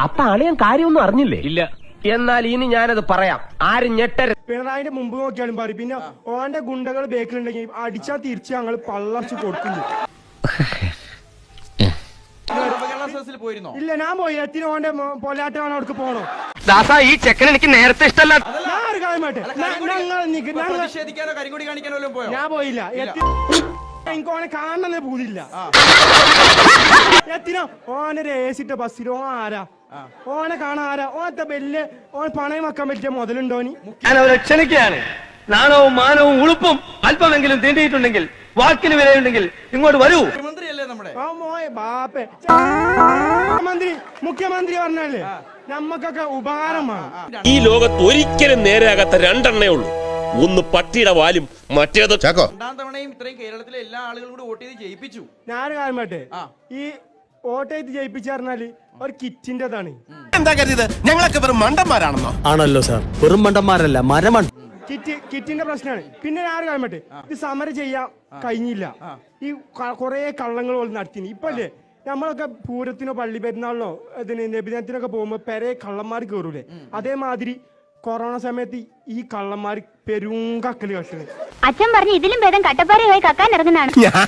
അപ്പൊ അളിയൻ കാര്യമൊന്നും അറിഞ്ഞില്ലേ? ഇല്ല. എന്നാൽ ഇനി ഞാനത് പറയാം. ആരും ഞെട്ടരുത് പിണറായിന്റെ മുമ്പ് നോക്കിയാലും പറയും പിന്നെ ഓന്റെ ഗുണ്ടകൾ ബേക്കിലുണ്ടെങ്കിൽ അടിച്ചാ തിരിച്ച് ഞങ്ങൾ പള്ളർച്ച് കൊടുക്കുന്നു. ഇല്ല ഞാൻ പോയി. എത്തിന് ഓന്റെ പൊലാട്ടാണ് അവിടേക്ക് പോണോ? ദാസാ ഈ ചെക്കൻ എനിക്ക് നേരത്തെ ഇഷ്ടമല്ല. ഞാൻ ഒരു കാര്യം പറയട്ടെ? ഞങ്ങൾ നിക്ക്- ഞങ്ങൾ- പ്രതിഷേധിക്കാനോ കരിങ്കൊടി കാണിക്കാനോ വല്ലതും പോയോ? ഞാൻ പോയില്ല. എത്തി എനിക്ക് ഓനെ കാണണമെന്ന് പൂതില്ല എത്തിനോ ഓനെ ഏസിട്ട ബസ്സിൽ ഓൻ ആരാ? ഓനെ കാണാൻ ആരാ? ഓനത്തെ ബെല്ല് ഓൻ പണയം വെക്കാൻ പറ്റിയ മുതലുണ്ടോനി ഞാൻ അവരെ ക്ഷണിക്കുകയാണ്. നാണവും മാനവും ഉളുപ്പും അല്പമെങ്കിലും തീണ്ടിയിട്ടുണ്ടെങ്കിൽ വാക്കിന് വിലയുണ്ടെങ്കിൽ ഇങ്ങോട്ട് വരൂ. മുഖ്യമന്ത്രിയല്ലേ നമ്മുടെ? ആ മോയെ ബാപ്പേ. മുഖ്യമന്ത്രി മുഖ്യമന്ത്രി പറഞ്ഞല്ലേ നമ്മക്കൊക്കെ ഉപകാരമാണ്. ഈ ലോകത്ത് ഒരിക്കലും നേരെയാകാത്ത രണ്ടെണ്ണേ ഉള്ളൂ. ഒന്ന് പട്ടിയുടെ വാലും മറ്റേത് ചാക്കോ. രണ്ടാം തവണയും ഇത്രയും കേരളത്തിലെ എല്ലാ ആളുകളും കൂടി വോട്ട് ചെയ്ത് ജയിപ്പിച്ചു. ഞാനൊരു കാര്യം പറ്റേ ഈ വോട്ട് ചെയ്ത് ജയിപ്പിച്ച പറഞ്ഞാൽ ഒരു കിറ്റിന്റെതാണ് എന്താ കരുതിയത്? ഞങ്ങളൊക്കെ വെറും മണ്ടന്മാരാണെന്നോ? ആണല്ലോ സാർ. വെറും മണ്ടന്മാരല്ല മരമൺ കിറ്റ് കിറ്റിന്റെ പ്രശ്നമാണ്. പിന്നെ ഞാൻ കാര്യം ഇത് സമരം ചെയ്യാൻ കഴിഞ്ഞില്ല. ഈ കുറേ കള്ളങ്ങൾ പോലെ നടത്തിന്. ഇപ്പൊ അല്ലേ നമ്മളൊക്കെ പൂരത്തിനോ പള്ളി പെരുന്നാളിനോ ഇതിന് നബിദിനത്തിനൊക്കെ പോകുമ്പോ പെരെ കള്ളന്മാർ കയറൂലേ അതേമാതിരി കൊറോണ സമയത്ത് ഈ കള്ളന്മാർ പെരും കക്കൽ കട്ടണ്. അച്ഛൻ പറഞ്ഞു ഇതിലും ഭേദം കട്ടപ്പാറയായി കക്കാൻ ഇറങ്ങുന്നതാണ്. ഞാൻ